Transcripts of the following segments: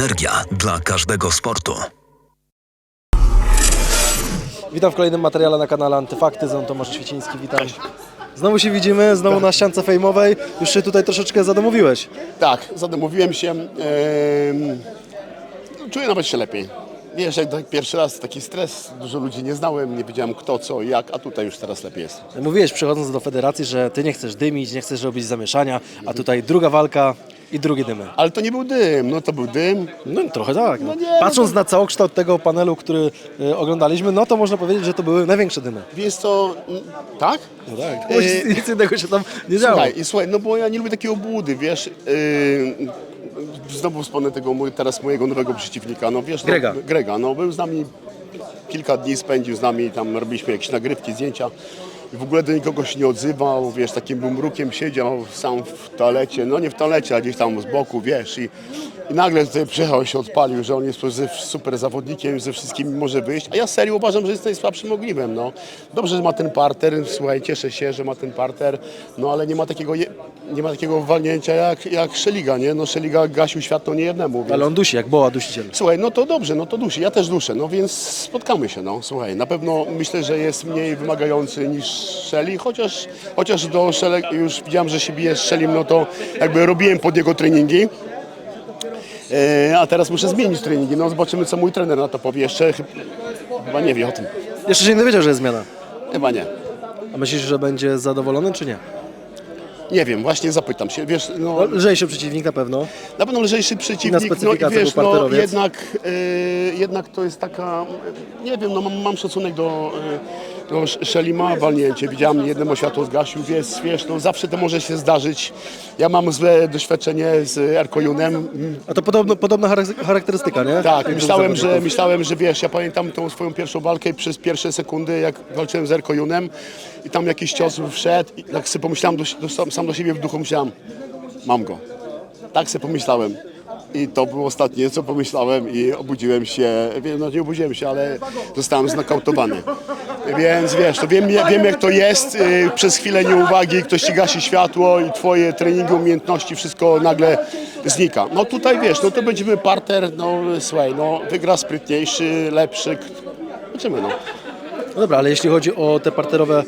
Energia dla każdego sportu. Witam w kolejnym materiale na kanale Antyfakty, z Tomasz Świeciński, witam. Znowu się widzimy, znowu na ściance fejmowej. Już się tutaj troszeczkę zadomowiłeś. Tak, zadomowiłem się. em, czuję nawet się lepiej. Wiesz, jak tak pierwszy raz taki stres, dużo ludzi nie znałem, nie wiedziałem kto, co, jak, a tutaj już teraz lepiej jest. Mówiłeś przychodząc do federacji, że ty nie chcesz dymić, nie chcesz robić zamieszania, a tutaj druga walka i drugie dymy. Ale to nie był dym, no to był dym. No trochę tak. No. No nie, no Patrząc na całokształt tego panelu, który y, oglądaliśmy, no to można powiedzieć, że to były największe dymy. Co, mm, tak? No tak. Bo nic innego się tam nie działo. Słuchaj, i słuchaj, no bo ja nie lubię takiej obłudy, wiesz. Yy, znowu wspomnę tego mój, teraz mojego nowego przeciwnika, no wiesz. Grega. No, Grega, no był z nami kilka dni spędził z nami, tam robiliśmy jakieś nagrywki, zdjęcia. I w ogóle do nikogo się nie odzywał, wiesz, takim bumrukiem siedział sam w toalecie, no nie w toalecie, a gdzieś tam z boku, wiesz, i, i nagle tutaj przyjechał się odpalił, że on jest super zawodnikiem, ze wszystkimi może wyjść, a ja serio uważam, że jest najsłabszym ogniwem, no. Dobrze, że ma ten parter, słuchaj, cieszę się, że ma ten parter, no ale nie ma takiego, nie ma takiego walnięcia jak, jak Szeliga, nie, no Szeliga gasił światło nie jednemu, więc... Ale on dusi, jak boła dusiciel. Słuchaj, no to dobrze, no to duszy, ja też duszę, no więc spotkamy się, no słuchaj, na pewno myślę, że jest mniej wymagający niż Szeli, chociaż, chociaż do Szele już widziałem, że się bije z Szelim, no to jakby robiłem pod jego treningi, e, a teraz muszę zmienić treningi, no zobaczymy co mój trener na to powie, jeszcze chyb- chyba nie wie o tym, Jeszcze się nie dowiedział, że jest zmiana. chyba nie. A myślisz, że będzie zadowolony, czy nie? Nie wiem, właśnie zapytam się, wiesz, no... No, lżejszy przeciwnik na pewno. Na pewno lżejszy przeciwnik, no i specyfikacja wiesz, był no, parterowiec. jednak, y, jednak to jest taka, nie wiem, no mam, mam szacunek do, y, do Sz- Szelima, walnięcie, widziałem jednemu światło zgasił, wiesz, wiesz, no zawsze to może się zdarzyć. Ja mam złe doświadczenie z Erkojunem, A to podobno, podobna charak- charakterystyka, nie? tak, Jak myślałem, że, myślałem, że wiesz, ja pamiętam tą swoją pierwszą walkę przez pierwsze sekundy, jak walczyłem z Erkojunem i tam jakiś cios wszedł i tak sobie pomyślałem, do, do, sam, sam do siebie w duchu myślałem, mam go. Tak sobie pomyślałem. I to było ostatnie, co pomyślałem i obudziłem się, wiem, no nie obudziłem się, ale zostałem znakautowany. Więc wiesz, to wiem, wiem jak to jest, y, przez chwilę nieuwagi ktoś ci gasi światło i twoje treningi, umiejętności, wszystko nagle znika. No tutaj wiesz, no to będziemy parter, no słuchaj, no wygra sprytniejszy, lepszy, zobaczymy no. No dobra, ale jeśli chodzi o te parterowe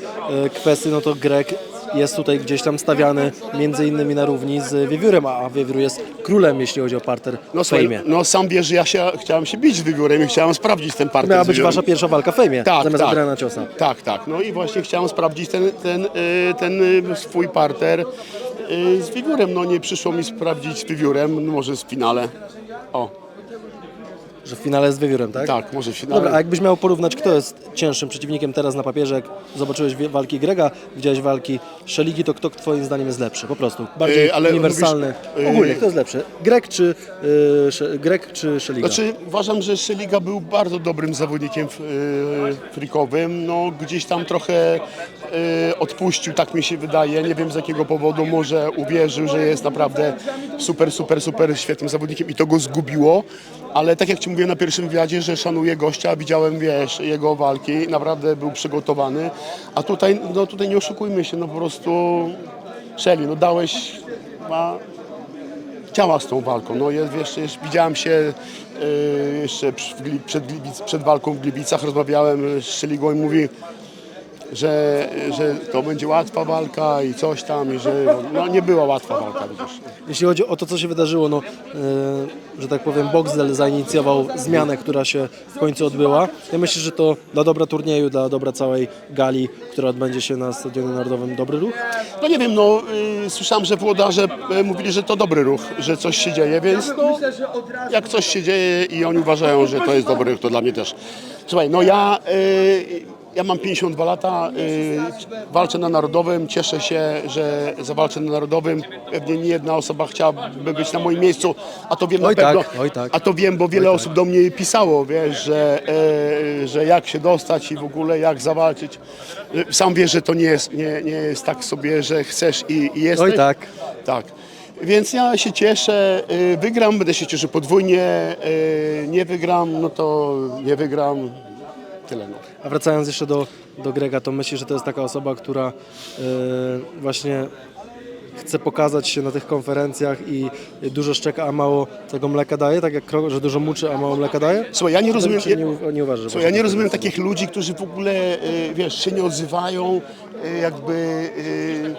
e, kwestie, no to Grek jest tutaj gdzieś tam stawiany między innymi na równi z Wiewiórem, a Wiewiór jest królem, jeśli chodzi o parter No, w fejmie. no sam wiesz, że ja się, chciałem się bić z wywiórem i chciałem sprawdzić ten parter Miała z być Wiewiórem. wasza pierwsza walka w fejmie, Tak, zamiast tak. Adriana Ciosa. Tak, tak. No i właśnie chciałem sprawdzić ten, ten, y, ten y, swój parter y, z wiewiórem. No nie przyszło mi sprawdzić z wiewiórem, no może w finale. O, Że w finale z Wiewiórem, tak? tak, może w finale. Dobra, a jakbyś miał porównać, kto jest cięższym przeciwnikiem teraz na papierze, jak zobaczyłeś wie- walki Grega, widziałeś walki Szeligi, to kto twoim zdaniem jest lepszy? Po prostu, bardziej Yy, ale uniwersalny. mówisz, yy, Ogólnie, kto jest lepszy? Grek czy, yy, Sze- Grek czy Szeliga? Znaczy uważam, że Szeliga był bardzo dobrym zawodnikiem y, frikowym. No gdzieś tam trochę odpuścił, tak mi się wydaje. Nie wiem z jakiego powodu, może uwierzył, że jest naprawdę super, super, super świetnym zawodnikiem i to go zgubiło. Ale tak jak Ci mówiłem na pierwszym wywiadzie, że szanuję gościa, widziałem, wiesz, jego walki, naprawdę był przygotowany. A tutaj, no tutaj nie oszukujmy się, no po prostu Szeli, no dałeś ma chciała z tą walką. No jest, wiesz, jeszcze widziałem się e, jeszcze przed, Gliwic, przed walką w Gliwicach, rozmawiałem z Szeligą i mówi, że, że to będzie łatwa walka i coś tam i że no, nie była łatwa walka, widzisz. Jeśli chodzi o to, co się wydarzyło, no, yy, że tak powiem, Boxdel zainicjował zmianę, która się w końcu odbyła. Ja myślę, że to dla dobra turnieju, dla dobra całej gali, która odbędzie się na Stadionie Narodowym, dobry ruch. No nie wiem, no y, słyszałem, że włodarze y, mówili, że to dobry ruch, że coś się dzieje, więc no, jak coś się dzieje i oni uważają, że to jest dobry ruch, to dla mnie też. Słuchaj, no ja, y, ja mam 52 lata, y, walczę na Narodowym, cieszę się, że zawalczę na Narodowym. Pewnie nie jedna osoba chciałaby być na moim miejscu, a to wiem Oj na pewno. tak, oj tak. A to wiem, bo wiele osób do mnie pisało, wiesz, że, e, że jak się dostać i w ogóle jak zawalczyć. Sam wiesz, że to nie jest, nie, nie jest tak sobie, że chcesz i, i jesteś. Oj tak. Tak. Więc ja się cieszę, e, wygram, będę się cieszył podwójnie, e, nie wygram, no to nie wygram. Tyle no. A wracając jeszcze do, do Grega, to myślisz, że to jest taka osoba, która yy, właśnie chce pokazać się na tych konferencjach i dużo szczeka, a mało tego mleka daje, tak jak krok, że dużo muczy, a mało mleka daje? Słuchaj, ja nie rozumiem, Czy nie, nie uważasz, Słuchaj, ja nie tak rozumiem takich ludzi, którzy w ogóle, y, wiesz, się nie odzywają, y, jakby y,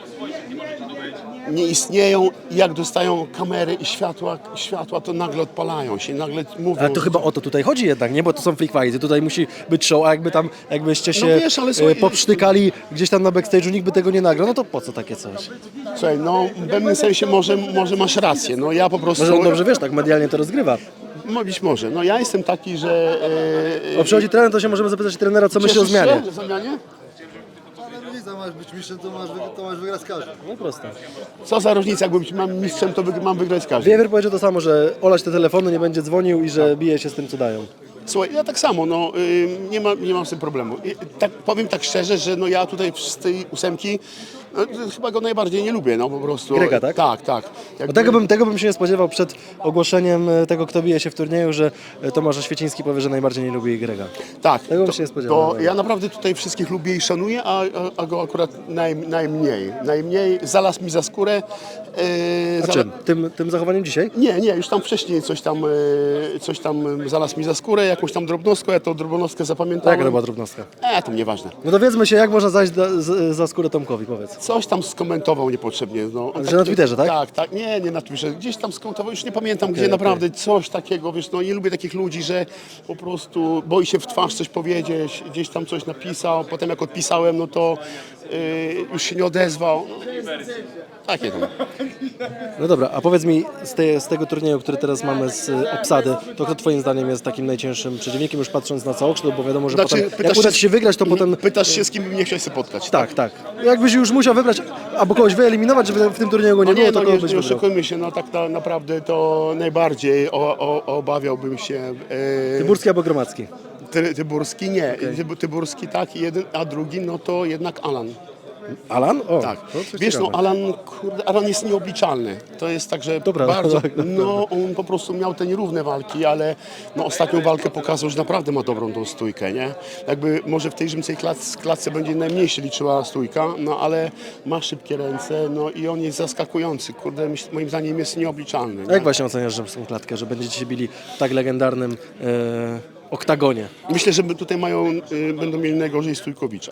nie istnieją i jak dostają kamery i światła, światła to nagle odpalają się, nagle mówią... Ale to chyba o to tutaj chodzi jednak, nie? Bo to są freak fighty, tutaj musi być show, a jakby tam, jakbyście się No wiesz, ale słuchaj- e, poprztykali gdzieś tam na backstage'u, nikt by tego nie nagrał, no to po co takie coś? Słuchaj, no w pewnym sensie może, może masz rację, no ja po prostu... Może on dobrze, wiesz, tak medialnie to rozgrywa. No, być może, no ja jestem taki, że... y, O, przychodzi trener, to się możemy zapytać trenera, co myśli o cieszysz się zmianie. o zmianie? Różnica, masz być mistrzem, to masz, to masz wygrać z każdym. No proste. Co za różnica, jakbym mam mistrzem, to wyg- mam wygrać z każdym. Wiewier powiedział to samo, że olać te telefony, nie będzie dzwonił i że bije się z tym, co dają. Słuchaj, ja tak samo, no, y, nie, ma, nie mam z tym problemu. I, tak, powiem tak szczerze, że no, ja tutaj z tej ósemki no, chyba go najbardziej nie lubię, no po prostu. Grega, tak? Tak, tak. Jakby- tego bym, tego bym się nie spodziewał przed ogłoszeniem e, tego, kto bije się w turnieju, że e, Tomasz Oświeciński powie, że najbardziej nie lubi Grega. Tak, Tego bym to, się nie spodziewał. to ja naprawdę tutaj wszystkich lubię i szanuję, a, a, go akurat naj, najmniej. Najmniej zalazł mi za skórę. Yy, A zala- czym? Tym, tym zachowaniem dzisiaj? Nie, nie, już tam wcześniej coś tam, yy, coś tam zalazł mi za skórę, jakąś tam drobnostkę, ja tą drobnostkę zapamiętałem. Jaka to była drobnostka? E, to nieważne. No dowiedzmy się, jak można zajść do, z, za skórę Tomkowi, powiedz. Coś tam skomentował niepotrzebnie. No. On Że na Twitterze, tak? Tak, tak. Nie, nie na Twitterze. Gdzieś tam skomentował, już nie pamiętam, gdzie naprawdę coś takiego, wiesz, no nie lubię takich ludzi, że po prostu boi się w twarz coś powiedzieć, gdzieś tam coś napisał, potem jak odpisałem, no to yy, już się nie odezwał. Takie tam. No dobra, a powiedz mi, z, tej, z tego turnieju, który teraz mamy z e, obsady, to kto twoim zdaniem jest takim najcięższym przeciwnikiem, już patrząc na całokształt, bo wiadomo, że Znaczy, potem, jak pytasz uda się- ci się wygrać, to potem... Pytasz się, z kim bym nie chciał się spotkać. Tak, tak. Jakbyś już musiał wybrać, albo kogoś wyeliminować, żeby w tym turnieju go nie No było, nie, to no kogo nie, byś nie wybrał? oszukujmy się, no tak na, naprawdę to najbardziej o, o, obawiałbym się yy, Tyburski albo Gromacki? Ty, Tyburski? Nie, Tybu- Tyburski tak, jeden, a drugi no to jednak Alan. Alan? O, Tak. to Wiesz, no ciekawe. Alan, kurde, Alan jest nieobliczalny. To jest tak, że Dobra, bardzo, tak, tak, no on po prostu miał te nierówne walki, ale no, ostatnią walkę pokazał, że naprawdę ma dobrą tą stójkę, nie? Jakby może w tej rzymcej klatce, klatce będzie najmniej się liczyła stójka, no ale ma szybkie ręce, no i on jest zaskakujący, kurde, myśl- moim zdaniem jest nieobliczalny. Nie? jak właśnie oceniasz rzymską klatkę, że będziecie się bili w tak legendarnym e, oktagonie? Myślę, że tutaj mają, y, będą mieli najgorzej Stójkowicza.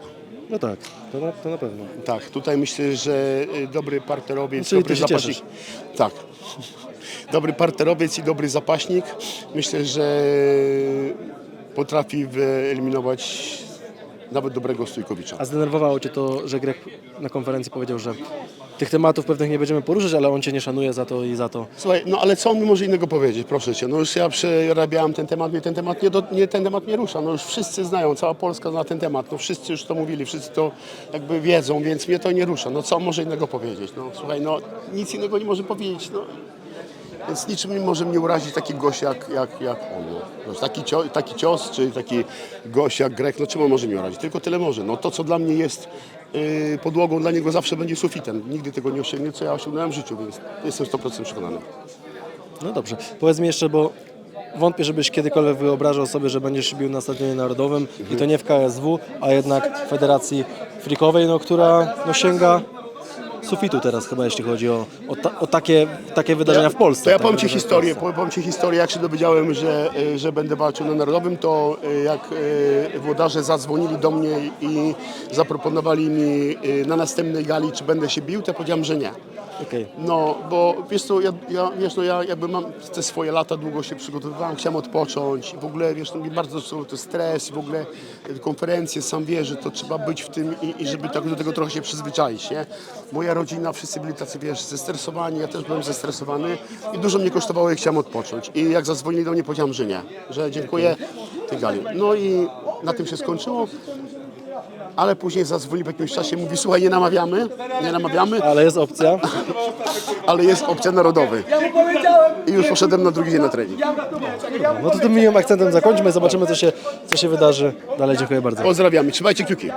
No tak, to na, to na pewno. Tak, tutaj myślę, że y, dobry parterowiec, No, dobry zapaśnik. Tak. Dobry parterowiec i dobry zapaśnik. Myślę, że potrafi wyeliminować nawet dobrego Stójkowicza. A zdenerwowało Cię to, że Grek na konferencji powiedział, że tych tematów pewnych nie będziemy poruszać, ale on Cię nie szanuje za to i za to. Słuchaj, no ale co on mi może innego powiedzieć, proszę Cię. No już ja przerabiałem ten temat, mnie ten temat nie, do, nie, ten temat nie rusza. No już wszyscy znają, cała Polska zna ten temat. No wszyscy już to mówili, wszyscy to jakby wiedzą, więc mnie to nie rusza. No co on może innego powiedzieć? No słuchaj, no nic innego nie może powiedzieć. No. Więc niczym nie może mnie urazić taki gość jak, jak, jak on. No. Taki, cio, taki cios, czy taki gość jak Grek, no czym on może mnie urazić? Tylko tyle może. No to, co dla mnie jest podłogą, dla niego zawsze będzie sufitem. Nigdy tego nie osiągnie, co ja osiągnąłem w życiu, więc jestem 100% przekonany. No dobrze. Powiedz mi jeszcze, bo wątpię, żebyś kiedykolwiek wyobrażał sobie, że będziesz bił na Stadionie Narodowym i to nie w KSW, a jednak w Federacji Frikowej, no, która no, sięga sufitu teraz chyba, jeśli chodzi o, o, ta, o takie, takie wydarzenia w Polsce. To ja tak, powiem Ci historię, powiem Ci historię, jak się dowiedziałem, że, że będę walczył na Narodowym, to y, jak y, włodarze zadzwonili do mnie i zaproponowali mi y, na następnej gali, czy będę się bił, to ja powiedziałem, że nie. Okej. No, bo wiesz co, ja, ja, wiesz, no, ja jakby mam te swoje lata, długo się przygotowywałem, chciałem odpocząć i w ogóle, wiesz, no, bardzo to, to stres w ogóle te konferencje, sam wiesz, że to trzeba być w tym i, i żeby tak do tego trochę się przyzwyczaić, nie? Moja rodzina, wszyscy byli tacy, wiesz, zestresowani, ja też byłem zestresowany i dużo mnie kosztowało i chciałem odpocząć. I jak zadzwonili do mnie, powiedziałem, że nie, że dziękuję tej gali. No i na tym się skończyło. Ale później zadzwonił w jakimś czasie, mówi, słuchaj, nie namawiamy, nie namawiamy, Ale jest opcja. ale jest opcja narodowy. I już poszedłem na drugi dzień na trening. No to tym miłym akcentem zakończmy, zobaczymy co się, co się wydarzy. Dalej dziękuję bardzo. Pozdrawiamy, trzymajcie kciuki.